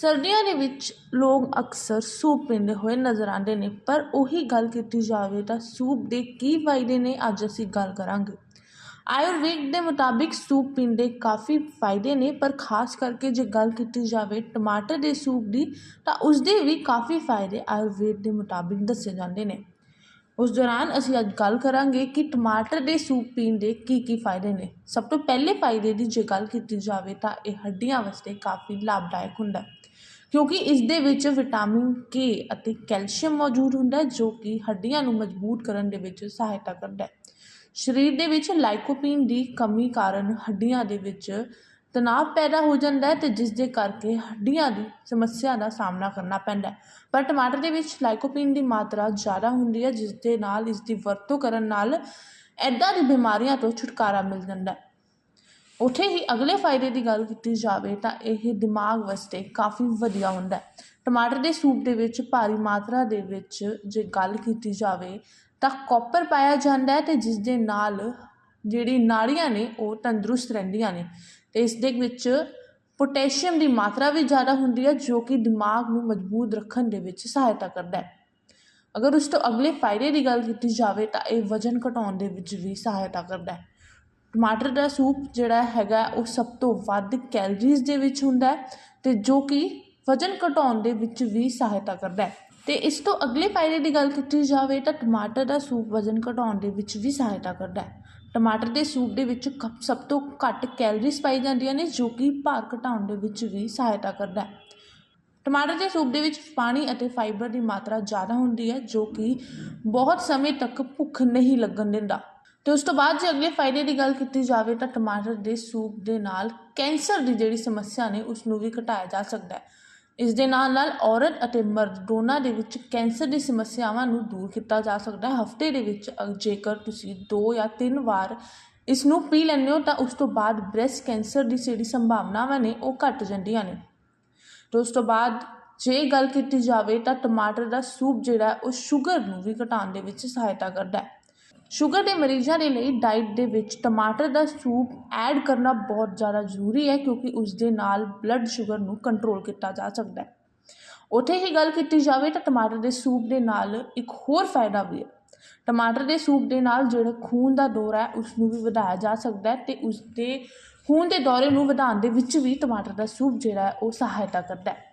ਸਰਦੀਆਂ ਦੇ ਵਿੱਚ ਲੋਕ ਅਕਸਰ ਸੂਪ ਪੀਂਦੇ ਹੋਏ ਨਜ਼ਰ ਆਉਂਦੇ ਨੇ, ਪਰ ਉਹੀ ਗੱਲ ਕੀਤੀ ਜਾਵੇ ਤਾਂ ਸੂਪ ਦੇ ਕੀ ਫਾਇਦੇ ਨੇ, ਅੱਜ ਅਸੀਂ ਗੱਲ ਕਰਾਂਗੇ। ਆਯੁਰਵੇਦ ਦੇ ਮੁਤਾਬਿਕ ਸੂਪ ਪੀਣ ਦੇ ਕਾਫੀ ਫਾਇਦੇ ਨੇ, ਪਰ ਖਾਸ ਕਰਕੇ ਜੇ ਗੱਲ ਕੀਤੀ ਜਾਵੇ ਟਮਾਟਰ ਦੇ ਸੂਪ ਦੀ, ਤਾਂ ਉਸ ਦੇ ਵੀ ਕਾਫੀ ਫਾਇਦੇ ਆਯੁਰਵੇਦ ਦੇ ਮੁਤਾਬਿਕ ਦੱਸੇ ਜਾਂਦੇ ਨੇ। ਉਸ ਦੌਰਾਨ ਅਸੀਂ ਅੱਜ ਗੱਲ ਕਰਾਂਗੇ ਕਿ ਟਮਾਟਰ ਦੇ ਸੂਪ ਪੀਣ ਦੇ ਕੀ ਕੀ ਫਾਇਦੇ ਨੇ। ਸਭ ਤੋਂ ਪਹਿਲੇ ਫਾਇਦੇ ਦੀ ਜੇ ਗੱਲ ਕੀਤੀ ਜਾਵੇ ਤਾਂ ਇਹ ਹੱਡੀਆਂ ਵਾਸਤੇ ਕਾਫੀ ਲਾਭਦਾਇਕ ਹੁੰਦਾ ਹੈ। ਕਿਉਂਕਿ ਇਸ ਦੇ ਵਿੱਚ ਵਿਟਾਮਿਨ ਕੇ ਅਤੇ ਕੈਲਸ਼ੀਅਮ ਮੌਜੂਦ ਹੁੰਦਾ ਜੋ ਕਿ ਹੱਡੀਆਂ ਨੂੰ ਮਜ਼ਬੂਤ ਕਰਨ ਦੇ ਵਿੱਚ ਸਹਾਇਤਾ ਕਰਦਾ ਸਰੀਰ ਦੇ ਵਿੱਚ ਲਾਈਕੋਪੀਨ ਦੀ ਕਮੀ ਕਾਰਨ ਹੱਡੀਆਂ ਦੇ ਵਿੱਚ ਤਣਾਅ ਪੈਦਾ ਹੋ ਜਾਂਦਾ ਹੈ ਤੇ ਜਿਸ ਦੇ ਕਰਕੇ ਹੱਡੀਆਂ ਦੀ ਸਮੱਸਿਆ ਦਾ ਸਾਹਮਣਾ ਕਰਨਾ ਪੈਂਦਾ ਹੈ। ਪਰ ਟਮਾਟਰ ਦੇ ਵਿੱਚ ਲਾਈਕੋਪੀਨ ਦੀ ਮਾਤਰਾ ਜ਼ਿਆਦਾ ਹੁੰਦੀ ਹੈ, ਜਿਸ ਦੇ ਨਾਲ ਇਸ ਦੀ ਵਰਤੋਂ ਕਰਨ ਨਾਲ ਐਦਾਂ ਦੀ ਬਿਮਾਰੀਆਂ ਤੋਂ ਛੁਟਕਾਰਾ ਮਿਲ ਜਾਂਦਾ ਹੈ। ਉੱਥੇ ਹੀ ਅਗਲੇ ਫਾਇਦੇ ਦੀ ਗੱਲ ਕੀਤੀ ਜਾਵੇ ਤਾਂ ਇਹ ਦਿਮਾਗ ਵਾਸਤੇ ਕਾਫੀ ਵਧੀਆ ਹੁੰਦਾ ਟਮਾਟਰ ਦੇ ਸੂਪ ਦੇ ਵਿੱਚ ਭਾਰੀ ਮਾਤਰਾ ਦੇ ਵਿੱਚ ਜੇ ਗੱਲ ਕੀਤੀ ਜਾਵੇ ਤਾਂ ਕਾਪਰ ਪਾਇਆ ਜਾਂਦਾ ਹੈ ਤੇ ਜਿਸ ਦੇ ਨਾਲ ਜਿਹੜੀ ਨਾੜੀਆਂ ਨੇ ਉਹ ਤੰਦਰੁਸਤ ਰਹਿੰਦੀਆਂ ਨੇ ਤੇ ਇਸ ਦੇ ਵਿੱਚ ਪੋਟੈਸ਼ੀਅਮ ਦੀ ਮਾਤਰਾ ਵੀ ਜ਼ਿਆਦਾ ਹੁੰਦੀ ਹੈ ਜੋ ਕਿ ਦਿਮਾਗ ਨੂੰ ਮਜ਼ਬੂਤ ਰੱਖਣ ਦੇ ਵਿੱਚ ਸਹਾਇਤਾ ਕਰਦਾ ਹੈ। ਅਗਰ ਉਸ ਤੋਂ ਅਗਲੇ ਫਾਇਦੇ ਦੀ ਗੱਲ ਕੀਤੀ ਜਾਵੇ ਤਾਂ ਇਹ ਵਜ਼ਨ ਘਟਾਉਣ ਦੇ ਵਿੱਚ ਵੀ ਸਹਾਇਤਾ ਕਰਦਾ ਹੈ। ਟਮਾਟਰ ਦਾ ਸੂਪ ਜਿਹੜਾ ਹੈਗਾ ਉਹ ਸਭ ਤੋਂ ਵੱਧ ਕੈਲਰੀਜ਼ ਦੇ ਵਿੱਚ ਹੁੰਦਾ ਹੈ ਤੇ ਜੋ ਕਿ ਵਜ਼ਨ ਘਟਾਉਣ ਦੇ ਵਿੱਚ ਵੀ ਸਹਾਇਤਾ ਕਰਦਾ ਹੈ। ਤੇ ਇਸ ਤੋਂ ਅਗਲੇ ਫਾਇਦੇ ਦੀ ਗੱਲ ਕੀਤੀ ਜਾਵੇ ਤਾਂ ਟਮਾਟਰ ਦਾ ਸੂਪ ਵਜ਼ਨ ਘਟਾਉਣ ਦੇ ਵਿੱਚ ਵੀ ਸਹਾਇਤਾ ਕਰਦਾ ਹੈ। ਟਮਾਟਰ ਦੇ ਸੂਪ ਦੇ ਵਿੱਚ ਕ- ਸਭ ਤੋਂ ਘੱਟ ਕੈਲਰੀਜ਼ ਪਾਈ ਜਾਂਦੀਆਂ ਨੇ ਜੋ ਕਿ ਭਾਰ ਘਟਾਉਣ ਦੇ ਵਿੱਚ ਵੀ ਸਹਾਇਤਾ ਕਰਦਾ ਹੈ। ਟਮਾਟਰ ਦੇ ਸੂਪ ਦੇ ਵਿੱਚ ਪਾਣੀ ਅਤੇ ਫਾਈਬਰ ਦੀ ਮਾਤਰਾ ਜ਼ਿਆਦਾ ਹੁੰਦੀ ਹੈ ਜੋ ਕਿ ਬਹੁਤ ਸਮੇਂ ਤੱਕ ਭੁੱਖ ਨਹੀਂ ਲੱਗਣ ਦਿੰਦਾ। ਤੇ ਉਸ ਤੋਂ ਬਾਅਦ ਜੇ ਅਗਲੇ ਫਾਇਦੇ ਦੀ ਗੱਲ ਕੀਤੀ ਜਾਵੇ ਤਾਂ ਟਮਾਟਰ ਦੇ ਸੂਪ ਦੇ ਨਾਲ ਕੈਂਸਰ ਦੀ ਜਿਹੜੀ ਸਮੱਸਿਆ ਨੇ ਉਸ ਨੂੰ ਵੀ ਘਟਾਇਆ ਜਾ ਸਕਦਾ ਹੈ। ਇਸ ਦੇ ਨਾਲ ਨਾਲ ਔਰਤ ਅਤੇ ਮਰਦ ਦੋਨਾਂ ਦੇ ਵਿੱਚ ਕੈਂਸਰ ਦੀ ਸਮੱਸਿਆਵਾਂ ਨੂੰ ਦੂਰ ਕੀਤਾ ਜਾ ਸਕਦਾ ਹੈ। ਹਫ਼ਤੇ ਦੇ ਵਿੱਚ ਅ- ਜੇਕਰ ਤੁਸੀਂ ਦੋ ਜਾਂ ਤਿੰਨ ਵਾਰ ਇਸ ਨੂੰ ਪੀ ਲੈਂਦੇ ਹੋ ਤਾਂ ਉਸ ਤੋਂ ਬਾਅਦ ਬ੍ਰੈਸਟ ਕੈਂਸਰ ਦੀ ਜਿਹੜੀ ਸੰਭਾਵਨਾਵਾਂ ਨੇ ਉਹ ਘਟ ਜਾਂਦੀਆਂ ਨੇ। ਤੇ ਉਸ ਤੋਂ ਬਾਅਦ ਜੇ ਗੱਲ ਕੀਤੀ ਜਾਵੇ ਤਾਂ ਟਮਾਟਰ ਦਾ ਸੂਪ ਜਿਹੜਾ ਉਹ ਸ਼ੂਗਰ ਨੂੰ ਵੀ ਘਟਾਉਣ ਦੇ ਵਿੱਚ ਸਹਾਇਤਾ ਕਰਦਾ ਹੈ। ਸ਼ੂਗਰ ਦੇ ਮਰੀਜ਼ਾਂ ਦੇ ਲਈ ਡਾਈਟ ਦੇ ਵਿੱਚ ਟਮਾਟਰ ਦਾ ਸੂਪ ਐਡ ਕਰਨਾ ਬਹੁਤ ਜ਼ਿਆਦਾ ਜ਼ਰੂਰੀ ਹੈ ਕਿਉਂਕਿ ਉਸ ਦੇ ਨਾਲ ਬਲੱਡ ਸ਼ੂਗਰ ਨੂੰ ਕੰਟਰੋਲ ਕੀਤਾ ਜਾ ਸਕਦਾ ਹੈ। ਉੱਥੇ ਹੀ ਗੱਲ ਕੀਤੀ ਜਾਵੇ ਤਾਂ ਟਮਾਟਰ ਦੇ ਸੂਪ ਦੇ ਨਾਲ ਇੱਕ ਹੋਰ ਫਾਇਦਾ ਵੀ ਹੈ। ਟਮਾਟਰ ਦੇ ਸੂਪ ਦੇ ਨਾਲ ਜਿਹੜਾ ਖੂਨ ਦਾ ਦੌਰਾ ਹੈ, ਉਸ ਨੂੰ ਵੀ ਵਧਾਇਆ ਜਾ ਸਕਦਾ ਹੈ ਤੇ ਉਸ ਦੇ ਖੂਨ ਦੇ ਦੌਰੇ ਨੂੰ ਵਧਾਉਣ ਦੇ ਵਿੱਚ ਵੀ ਟਮਾਟਰ ਦਾ ਸੂਪ ਜਿਹੜਾ ਹੈ, ਉਹ ਸਹਾਇਤਾ ਕਰਦਾ ਹੈ।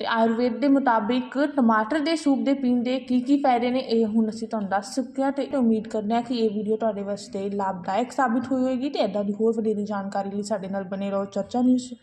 ਅਤੇ ਆਯੁਰਵੇਦ ਦੇ ਮੁਤਾਬਿਕ ਟਮਾਟਰ ਦੇ ਸੂਪ ਦੇ ਪੀਣ ਦੇ ਕੀ ਕੀ ਫਾਇਦੇ ਨੇ ਇਹ ਹੁਣ ਅਸੀਂ ਤੁਹਾਨੂੰ ਦੱਸ ਚੁੱਕੇ ਹਾਂ ਤੇ ਉਮੀਦ ਕਰਦੇ ਹਾਂ ਕਿ ਇਹ ਵੀਡੀਓ ਤੁਹਾਡੇ ਵਾਸਤੇ ਲਾਭਦਾਇਕ ਸਾਬਿਤ ਹੋਈ ਹੋਏਗੀ ਤੇ ਇਦਾਂ ਦੀ ਹੋਰ ਵਧੇਰੇ ਜਾਣਕਾਰੀ ਲਈ ਸਾਡੇ ਨਾਲ ਬਨੇ ਰਹੋ ਚਰਚਾ ਨਿਊਜ਼।